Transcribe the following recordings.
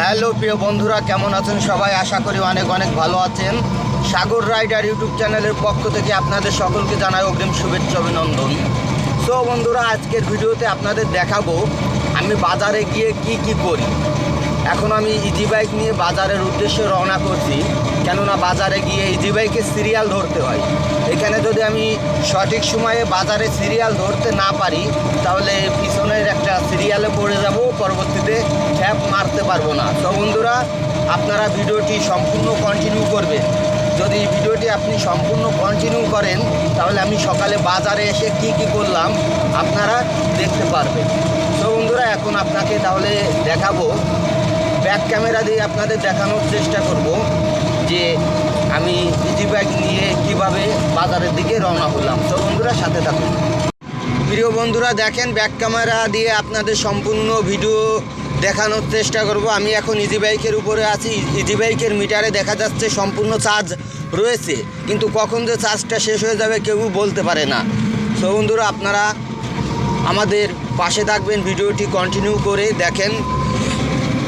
Hello প্রিয় বন্ধুরা, কেমন আছেন সবাই? আশা করি অনেক অনেক ভালো আছেন। সাগর রাইডার ইউটিউব চ্যানেলের পক্ষ থেকে আপনাদের সকলকে জানাই অগ্রিম শুভেচ্ছা, অভিনন্দন। সো বন্ধুরা, আজকের ভিডিওতে আপনাদের দেখাবো, আমি বাজারে গিয়ে কি কি করি। এখন আমি ইজি বাইক নিয়ে বাজারের উদ্দেশ্যে রওনা করছি, কেননা বাজারে গিয়ে ইজি বাইকে সিরিয়াল ধরতে হয়। এখানে যদি আমি সঠিক সময়ে বাজারে সিরিয়াল ধরতে না পারি, তাহলে পিছনের একটা সিরিয়ালে পড়ে যাব, পরবর্তীতে মারতে পারব না। তো বন্ধুরা, আপনারা ভিডিওটি সম্পূর্ণ কন্টিনিউ করবেন। যদি ভিডিওটি আপনি সম্পূর্ণ কন্টিনিউ করেন, তাহলে আমি সকালে বাজারে এসে কি কি করলাম, আপনারা দেখতে পারবেন। তো বন্ধুরা, এখন আপনাকে তাহলে দেখাবো ব্যাক ক্যামেরা দিয়ে আপনাদের দেখানোর চেষ্টা করব যে আমি ইজি ব্যাগ নিয়ে কীভাবে বাজারের দিকে রওনা হলাম। তো বন্ধুরা, সাথে থাকুন। প্রিয় বন্ধুরা, দেখেন ব্যাক ক্যামেরা দিয়ে আপনাদের সম্পূর্ণ ভিডিও দেখানোর চেষ্টা করব। আমি এখন ইজি বাইকের উপরে আছি। ইজি বাইকের মিটারে দেখা যাচ্ছে সম্পূর্ণ চার্জ রয়েছে। কিন্তু কখন যে চার্জটা শেষ হয়ে যাবে কেউ বলতে পারে না। তো বন্ধুরা, আপনারা আমাদের পাশে থাকবেন। ভিডিওটি কন্টিনিউ করে দেখেন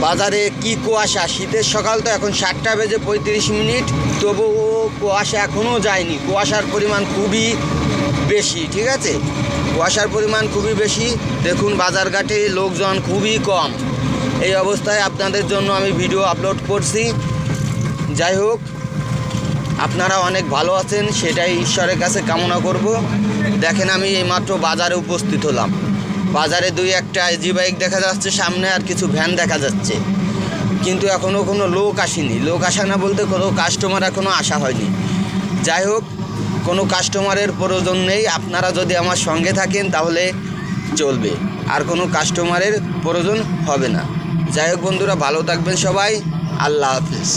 বাজারে কি কুয়াশা। শীতের সকাল তো এখন সাতটা বেজে পঁয়ত্রিশ মিনিট। তবুও কুয়াশা এখনও যায়নি। কুয়াশার পরিমাণ খুবই বেশি, ঠিক আছে? কুয়াশার পরিমাণ খুবই বেশি। দেখুন, বাজারঘাটে লোকজন খুবই কম। এই অবস্থায় আপনাদের জন্য আমি ভিডিও আপলোড করছি। যাই হোক, আপনারা অনেক ভালো আছেন, সেটাই ঈশ্বরের কাছে কামনা করব। দেখেন, আমি এইমাত্র বাজারে উপস্থিত হলাম। বাজারে দুই একটা জি বাইক দেখা যাচ্ছে, সামনে আর কিছু ভ্যান দেখা যাচ্ছে। কিন্তু এখনও কোনো লোক আসেনি। লোক আসে না বলতে কোনো কাস্টমার এখনও আসা হয়নি। যাই হোক কোনো কাস্টমারের প্রয়োজন নেই। আপনারা যদি আমার সঙ্গে থাকেন তাহলে চলবে। আর কোনো কাস্টমারের প্রয়োজন হবে না। যাই হোক বন্ধুরা, ভালো থাকবেন সবাই। আল্লাহ হাফিজ।